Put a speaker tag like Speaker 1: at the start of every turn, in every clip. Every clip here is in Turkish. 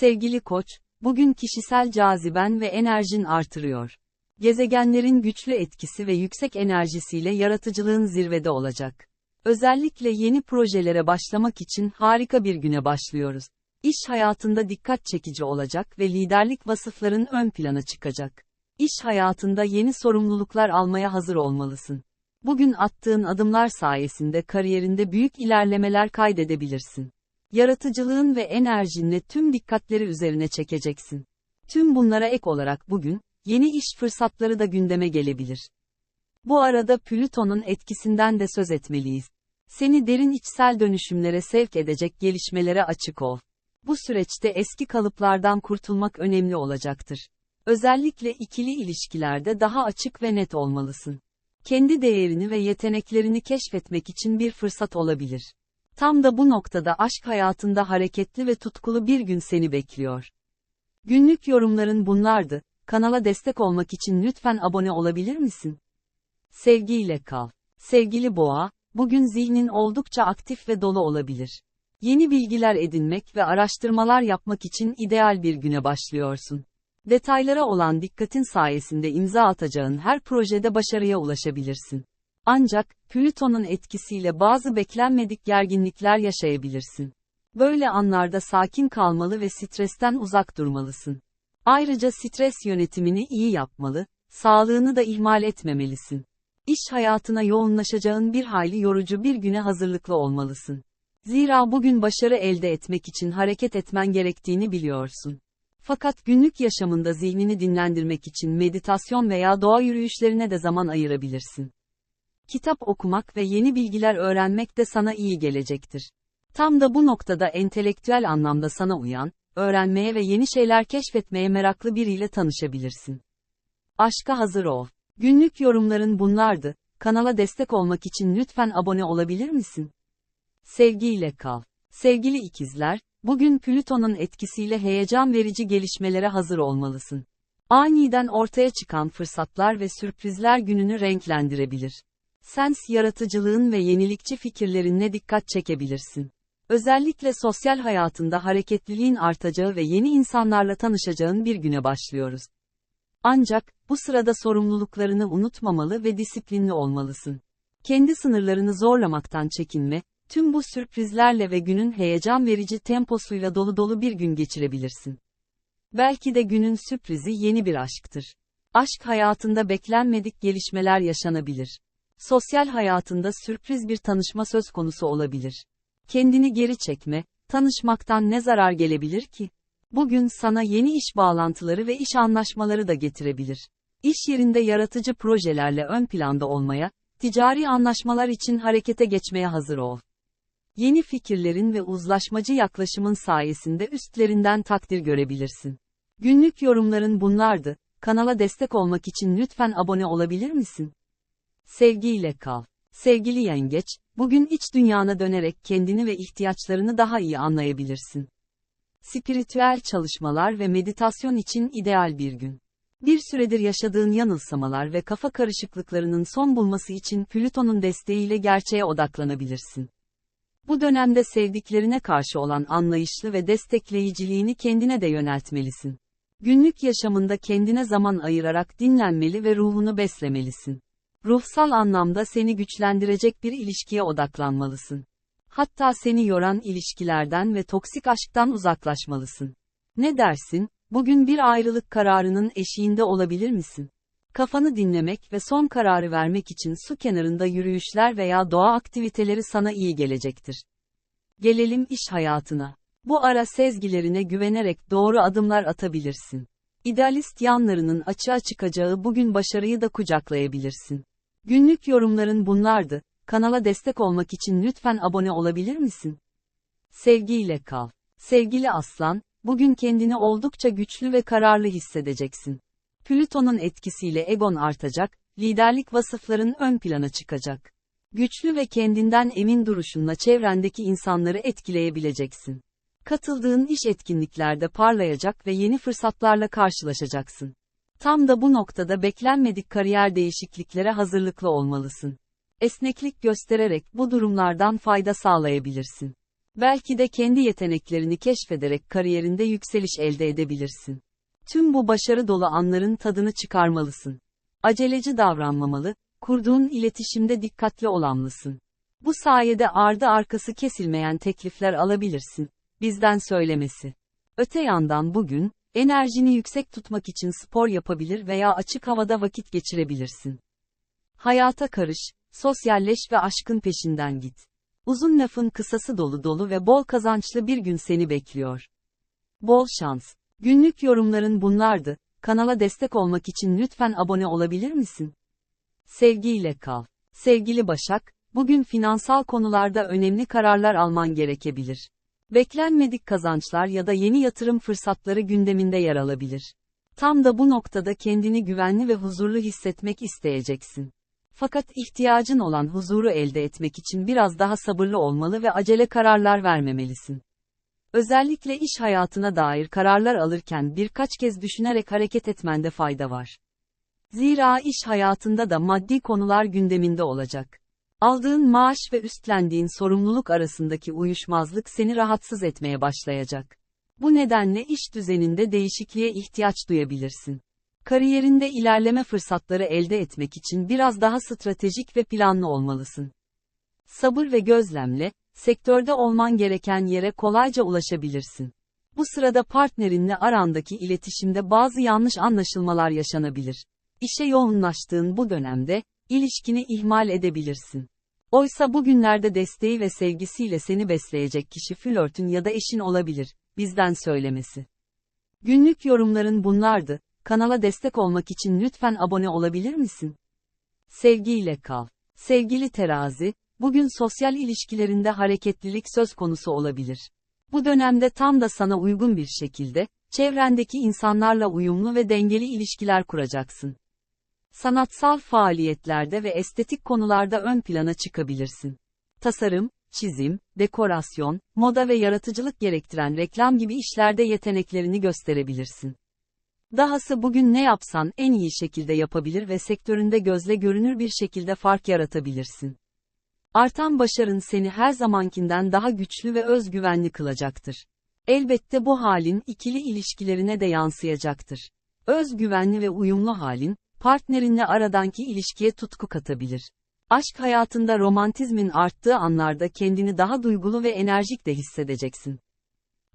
Speaker 1: Sevgili koç, bugün kişisel caziben ve enerjin artırıyor. Gezegenlerin güçlü etkisi ve yüksek enerjisiyle yaratıcılığın zirvede olacak. Özellikle yeni projelere başlamak için harika bir güne başlıyoruz. İş hayatında dikkat çekici olacak ve liderlik vasıfların ön plana çıkacak. İş hayatında yeni sorumluluklar almaya hazır olmalısın. Bugün attığın adımlar sayesinde kariyerinde büyük ilerlemeler kaydedebilirsin. Yaratıcılığın ve enerjinle tüm dikkatleri üzerine çekeceksin. Tüm bunlara ek olarak bugün, yeni iş fırsatları da gündeme gelebilir. Bu arada Plüton'un etkisinden de söz etmeliyiz. Seni derin içsel dönüşümlere sevk edecek gelişmelere açık ol. Bu süreçte eski kalıplardan kurtulmak önemli olacaktır. Özellikle ikili ilişkilerde daha açık ve net olmalısın. Kendi değerini ve yeteneklerini keşfetmek için bir fırsat olabilir. Tam da bu noktada aşk hayatında hareketli ve tutkulu bir gün seni bekliyor. Günlük yorumların bunlardı. Kanala destek olmak için lütfen abone olabilir misin? Sevgiyle kal. Sevgili boğa, bugün zihnin oldukça aktif ve dolu olabilir. Yeni bilgiler edinmek ve araştırmalar yapmak için ideal bir güne başlıyorsun. Detaylara olan dikkatin sayesinde imza atacağın her projede başarıya ulaşabilirsin. Ancak, Plüton'un etkisiyle bazı beklenmedik gerginlikler yaşayabilirsin. Böyle anlarda sakin kalmalı ve stresten uzak durmalısın. Ayrıca stres yönetimini iyi yapmalı, sağlığını da ihmal etmemelisin. İş hayatına yoğunlaşacağın bir hayli yorucu bir güne hazırlıklı olmalısın. Zira bugün başarı elde etmek için hareket etmen gerektiğini biliyorsun. Fakat günlük yaşamında zihnini dinlendirmek için meditasyon veya doğa yürüyüşlerine de zaman ayırabilirsin. Kitap okumak ve yeni bilgiler öğrenmek de sana iyi gelecektir. Tam da bu noktada entelektüel anlamda sana uyan, öğrenmeye ve yeni şeyler keşfetmeye meraklı biriyle tanışabilirsin. Aşka hazır ol. Günlük yorumların bunlardı. Kanala destek olmak için lütfen abone olabilir misin? Sevgiyle kal. Sevgili ikizler, bugün Plüton'un etkisiyle heyecan verici gelişmelere hazır olmalısın. Aniden ortaya çıkan fırsatlar ve sürprizler gününü renklendirebilir. Sens yaratıcılığın ve yenilikçi fikirlerinle dikkat çekebilirsin. Özellikle sosyal hayatında hareketliliğin artacağı ve yeni insanlarla tanışacağın bir güne başlıyoruz. Ancak, bu sırada sorumluluklarını unutmamalı ve disiplinli olmalısın. Kendi sınırlarını zorlamaktan çekinme, tüm bu sürprizlerle ve günün heyecan verici temposuyla dolu dolu bir gün geçirebilirsin. Belki de günün sürprizi yeni bir aşktır. Aşk hayatında beklenmedik gelişmeler yaşanabilir. Sosyal hayatında sürpriz bir tanışma söz konusu olabilir. Kendini geri çekme, tanışmaktan ne zarar gelebilir ki? Bugün sana yeni iş bağlantıları ve iş anlaşmaları da getirebilir. İş yerinde yaratıcı projelerle ön planda olmaya, ticari anlaşmalar için harekete geçmeye hazır ol. Yeni fikirlerin ve uzlaşmacı yaklaşımın sayesinde üstlerinden takdir görebilirsin. Günlük yorumların bunlardı. Kanala destek olmak için lütfen abone olabilir misin? Sevgiyle kal. Sevgili yengeç, bugün iç dünyana dönerek kendini ve ihtiyaçlarını daha iyi anlayabilirsin. Spiritüel çalışmalar ve meditasyon için ideal bir gün. Bir süredir yaşadığın yanılsamalar ve kafa karışıklıklarının son bulması için Plüton'un desteğiyle gerçeğe odaklanabilirsin. Bu dönemde sevdiklerine karşı olan anlayışlı ve destekleyiciliğini kendine de yöneltmelisin. Günlük yaşamında kendine zaman ayırarak dinlenmeli ve ruhunu beslemelisin. Ruhsal anlamda seni güçlendirecek bir ilişkiye odaklanmalısın. Hatta seni yoran ilişkilerden ve toksik aşktan uzaklaşmalısın. Ne dersin? Bugün bir ayrılık kararının eşiğinde olabilir misin? Kafanı dinlemek ve son kararı vermek için su kenarında yürüyüşler veya doğa aktiviteleri sana iyi gelecektir. Gelelim iş hayatına. Bu ara sezgilerine güvenerek doğru adımlar atabilirsin. İdealist yanlarının açığa çıkacağı bugün başarıyı da kucaklayabilirsin. Günlük yorumların bunlardı. Kanala destek olmak için lütfen abone olabilir misin? Sevgiyle kal. Sevgili aslan, bugün kendini oldukça güçlü ve kararlı hissedeceksin. Plüton'un etkisiyle egon artacak, liderlik vasıfların ön plana çıkacak. Güçlü ve kendinden emin duruşunla çevrendeki insanları etkileyebileceksin. Katıldığın iş etkinliklerde parlayacak ve yeni fırsatlarla karşılaşacaksın. Tam da bu noktada beklenmedik kariyer değişikliklere hazırlıklı olmalısın. Esneklik göstererek bu durumlardan fayda sağlayabilirsin. Belki de kendi yeteneklerini keşfederek kariyerinde yükseliş elde edebilirsin. Tüm bu başarı dolu anların tadını çıkarmalısın. Aceleci davranmamalı, kurduğun iletişimde dikkatli olamlısın. Bu sayede ardı arkası kesilmeyen teklifler alabilirsin. Bizden söylemesi. Öte yandan bugün, enerjini yüksek tutmak için spor yapabilir veya açık havada vakit geçirebilirsin. Hayata karış, sosyalleş ve aşkın peşinden git. Uzun lafın kısası dolu dolu ve bol kazançlı bir gün seni bekliyor. Bol şans. Günlük yorumların bunlardı. Kanala destek olmak için lütfen abone olabilir misin? Sevgiyle kal. Sevgili Başak, bugün finansal konularda önemli kararlar alman gerekebilir. Beklenmedik kazançlar ya da yeni yatırım fırsatları gündeminde yer alabilir. Tam da bu noktada kendini güvenli ve huzurlu hissetmek isteyeceksin. Fakat ihtiyacın olan huzuru elde etmek için biraz daha sabırlı olmalı ve acele kararlar vermemelisin. Özellikle iş hayatına dair kararlar alırken birkaç kez düşünerek hareket etmende fayda var. Zira iş hayatında da maddi konular gündeminde olacak. Aldığın maaş ve üstlendiğin sorumluluk arasındaki uyuşmazlık seni rahatsız etmeye başlayacak. Bu nedenle iş düzeninde değişikliğe ihtiyaç duyabilirsin. Kariyerinde ilerleme fırsatları elde etmek için biraz daha stratejik ve planlı olmalısın. Sabır ve gözlemle, sektörde olman gereken yere kolayca ulaşabilirsin. Bu sırada partnerinle arandaki iletişimde bazı yanlış anlaşılmalar yaşanabilir. İşe yoğunlaştığın bu dönemde, ilişkini ihmal edebilirsin. Oysa bugünlerde desteği ve sevgisiyle seni besleyecek kişi flörtün ya da eşin olabilir, bizden söylemesi. Günlük yorumların bunlardı, kanala destek olmak için lütfen abone olabilir misin? Sevgiyle kal. Sevgili terazi, bugün sosyal ilişkilerinde hareketlilik söz konusu olabilir. Bu dönemde tam da sana uygun bir şekilde, çevrendeki insanlarla uyumlu ve dengeli ilişkiler kuracaksın. Sanatsal faaliyetlerde ve estetik konularda ön plana çıkabilirsin. Tasarım, çizim, dekorasyon, moda ve yaratıcılık gerektiren reklam gibi işlerde yeteneklerini gösterebilirsin. Dahası bugün ne yapsan en iyi şekilde yapabilir ve sektöründe gözle görünür bir şekilde fark yaratabilirsin. Artan başarın seni her zamankinden daha güçlü ve özgüvenli kılacaktır. Elbette bu halin ikili ilişkilerine de yansıyacaktır. Özgüvenli ve uyumlu halin, partnerinle aradanki ilişkiye tutku katabilir. Aşk hayatında romantizmin arttığı anlarda kendini daha duygulu ve enerjik de hissedeceksin.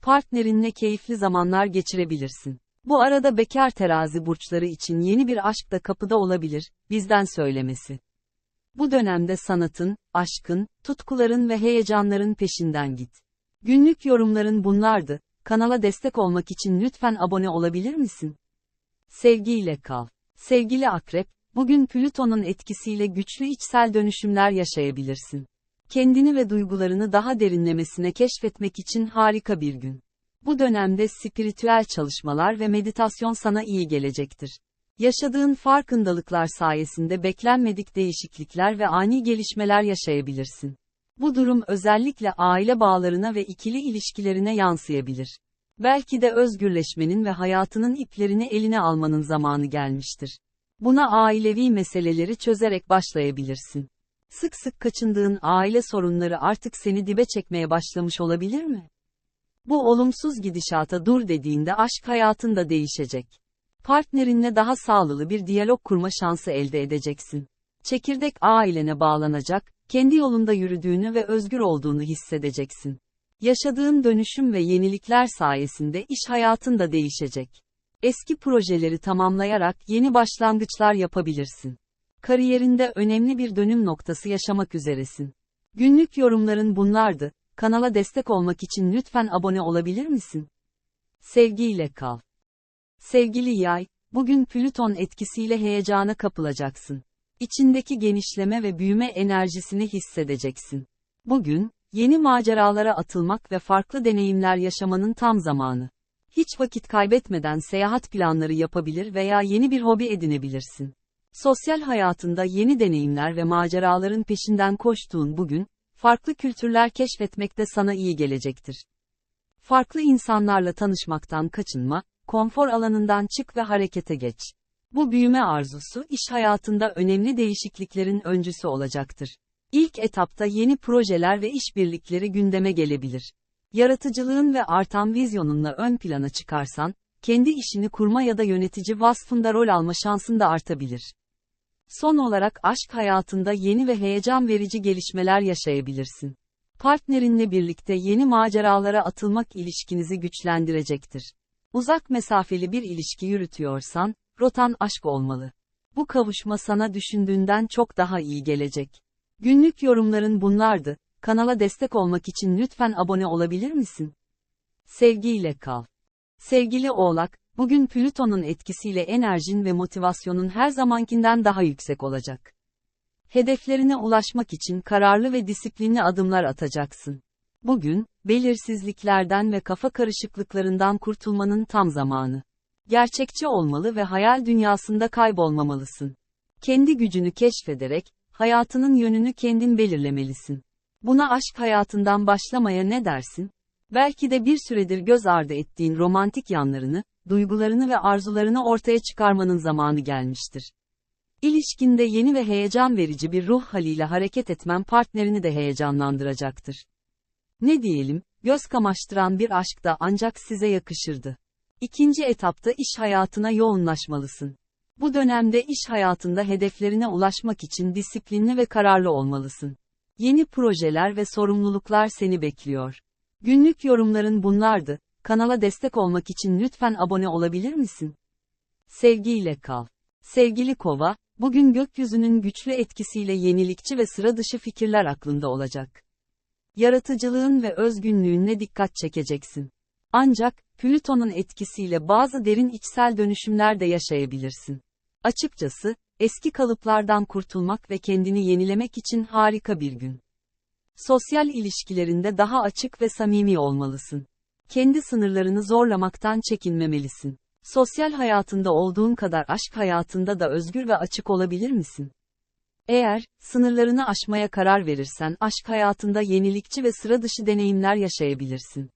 Speaker 1: Partnerinle keyifli zamanlar geçirebilirsin. Bu arada bekar terazi burçları için yeni bir aşk da kapıda olabilir, bizden söylemesi. Bu dönemde sanatın, aşkın, tutkuların ve heyecanların peşinden git. Günlük yorumların bunlardı. Kanala destek olmak için lütfen abone olabilir misin? Sevgiyle kal. Sevgili akrep, bugün Plüton'un etkisiyle güçlü içsel dönüşümler yaşayabilirsin. Kendini ve duygularını daha derinlemesine keşfetmek için harika bir gün. Bu dönemde spiritüel çalışmalar ve meditasyon sana iyi gelecektir. Yaşadığın farkındalıklar sayesinde beklenmedik değişiklikler ve ani gelişmeler yaşayabilirsin. Bu durum özellikle aile bağlarına ve ikili ilişkilerine yansıyabilir. Belki de özgürleşmenin ve hayatının iplerini eline almanın zamanı gelmiştir. Buna ailevi meseleleri çözerek başlayabilirsin. Sık sık kaçındığın aile sorunları artık seni dibe çekmeye başlamış olabilir mi? Bu olumsuz gidişata dur dediğinde aşk hayatında değişecek. Partnerinle daha sağlıklı bir diyalog kurma şansı elde edeceksin. Çekirdek ailene bağlanacak, kendi yolunda yürüdüğünü ve özgür olduğunu hissedeceksin. Yaşadığın dönüşüm ve yenilikler sayesinde iş hayatın da değişecek. Eski projeleri tamamlayarak yeni başlangıçlar yapabilirsin. Kariyerinde önemli bir dönüm noktası yaşamak üzeresin. Günlük yorumların bunlardı. Kanala destek olmak için lütfen abone olabilir misin? Sevgiyle kal. Sevgili yay, bugün Plüton etkisiyle heyecana kapılacaksın. İçindeki genişleme ve büyüme enerjisini hissedeceksin. Bugün, yeni maceralara atılmak ve farklı deneyimler yaşamanın tam zamanı. Hiç vakit kaybetmeden seyahat planları yapabilir veya yeni bir hobi edinebilirsin. Sosyal hayatında yeni deneyimler ve maceraların peşinden koştuğun bugün, farklı kültürler keşfetmek de sana iyi gelecektir. Farklı insanlarla tanışmaktan kaçınma, konfor alanından çık ve harekete geç. Bu büyüme arzusu iş hayatında önemli değişikliklerin öncüsü olacaktır. İlk etapta yeni projeler ve işbirlikleri gündeme gelebilir. Yaratıcılığın ve artan vizyonunla ön plana çıkarsan, kendi işini kurma ya da yönetici vasfında rol alma şansın da artabilir. Son olarak aşk hayatında yeni ve heyecan verici gelişmeler yaşayabilirsin. Partnerinle birlikte yeni maceralara atılmak ilişkinizi güçlendirecektir. Uzak mesafeli bir ilişki yürütüyorsan, rotan aşk olmalı. Bu kavuşma sana düşündüğünden çok daha iyi gelecek. Günlük yorumların bunlardı. Kanala destek olmak için lütfen abone olabilir misin? Sevgiyle kal. Sevgili Oğlak, bugün Plüton'un etkisiyle enerjin ve motivasyonun her zamankinden daha yüksek olacak. Hedeflerine ulaşmak için kararlı ve disiplinli adımlar atacaksın. Bugün, belirsizliklerden ve kafa karışıklıklarından kurtulmanın tam zamanı. Gerçekçi olmalı ve hayal dünyasında kaybolmamalısın. Kendi gücünü keşfederek, hayatının yönünü kendin belirlemelisin. Buna aşk hayatından başlamaya ne dersin? Belki de bir süredir göz ardı ettiğin romantik yanlarını, duygularını ve arzularını ortaya çıkarmanın zamanı gelmiştir. İlişkinde yeni ve heyecan verici bir ruh haliyle hareket etmen partnerini de heyecanlandıracaktır. Ne diyelim, göz kamaştıran bir aşk da ancak size yakışırdı. İkinci etapta iş hayatına yoğunlaşmalısın. Bu dönemde iş hayatında hedeflerine ulaşmak için disiplinli ve kararlı olmalısın. Yeni projeler ve sorumluluklar seni bekliyor. Günlük yorumların bunlardı. Kanala destek olmak için lütfen abone olabilir misin? Sevgiyle kal. Sevgili Kova, bugün gökyüzünün güçlü etkisiyle yenilikçi ve sıra dışı fikirler aklında olacak. Yaratıcılığın ve özgünlüğünle dikkat çekeceksin. Ancak, Plüton'un etkisiyle bazı derin içsel dönüşümler de yaşayabilirsin. Açıkçası, eski kalıplardan kurtulmak ve kendini yenilemek için harika bir gün. Sosyal ilişkilerinde daha açık ve samimi olmalısın. Kendi sınırlarını zorlamaktan çekinmemelisin. Sosyal hayatında olduğun kadar aşk hayatında da özgür ve açık olabilir misin? Eğer, sınırlarını aşmaya karar verirsen aşk hayatında yenilikçi ve sıra dışı deneyimler yaşayabilirsin.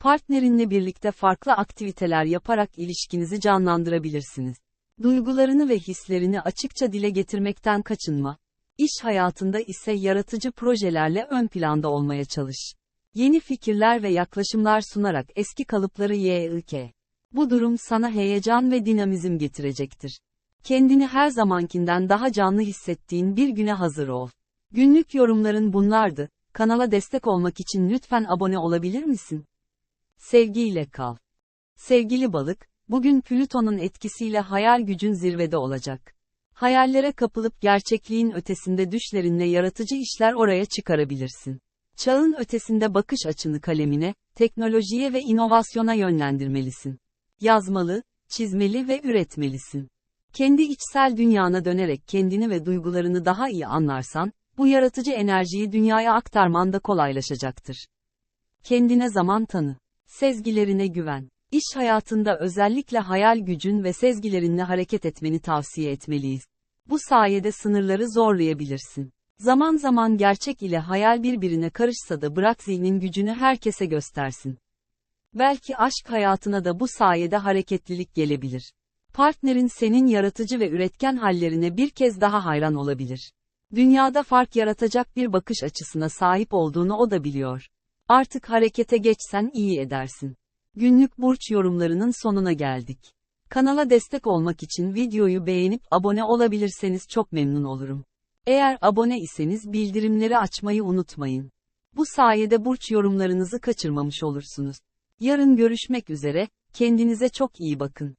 Speaker 1: Partnerinle birlikte farklı aktiviteler yaparak ilişkinizi canlandırabilirsiniz. Duygularını ve hislerini açıkça dile getirmekten kaçınma. İş hayatında ise yaratıcı projelerle ön planda olmaya çalış. Yeni fikirler ve yaklaşımlar sunarak eski kalıpları yık. Bu durum sana heyecan ve dinamizm getirecektir. Kendini her zamankinden daha canlı hissettiğin bir güne hazır ol. Günlük yorumların bunlardı. Kanala destek olmak için lütfen abone olabilir misin? Sevgiyle kal. Sevgili balık, bugün Plüton'un etkisiyle hayal gücün zirvede olacak. Hayallere kapılıp gerçekliğin ötesinde düşlerinle yaratıcı işler oraya çıkarabilirsin. Çağın ötesinde bakış açını kalemine, teknolojiye ve inovasyona yönlendirmelisin. Yazmalı, çizmeli ve üretmelisin. Kendi içsel dünyana dönerek kendini ve duygularını daha iyi anlarsan, bu yaratıcı enerjiyi dünyaya aktarman da kolaylaşacaktır. Kendine zaman tanı. Sezgilerine güven. İş hayatında özellikle hayal gücün ve sezgilerinle hareket etmeni tavsiye etmeliyiz. Bu sayede sınırları zorlayabilirsin. Zaman zaman gerçek ile hayal birbirine karışsa da bırak zihnin gücünü herkese göstersin. Belki aşk hayatına da bu sayede hareketlilik gelebilir. Partnerin senin yaratıcı ve üretken hallerine bir kez daha hayran olabilir. Dünyada fark yaratacak bir bakış açısına sahip olduğunu o da biliyor. Artık harekete geçsen iyi edersin. Günlük burç yorumlarının sonuna geldik. Kanala destek olmak için videoyu beğenip abone olabilirseniz çok memnun olurum. Eğer abone iseniz bildirimleri açmayı unutmayın. Bu sayede burç yorumlarınızı kaçırmamış olursunuz. Yarın görüşmek üzere, kendinize çok iyi bakın.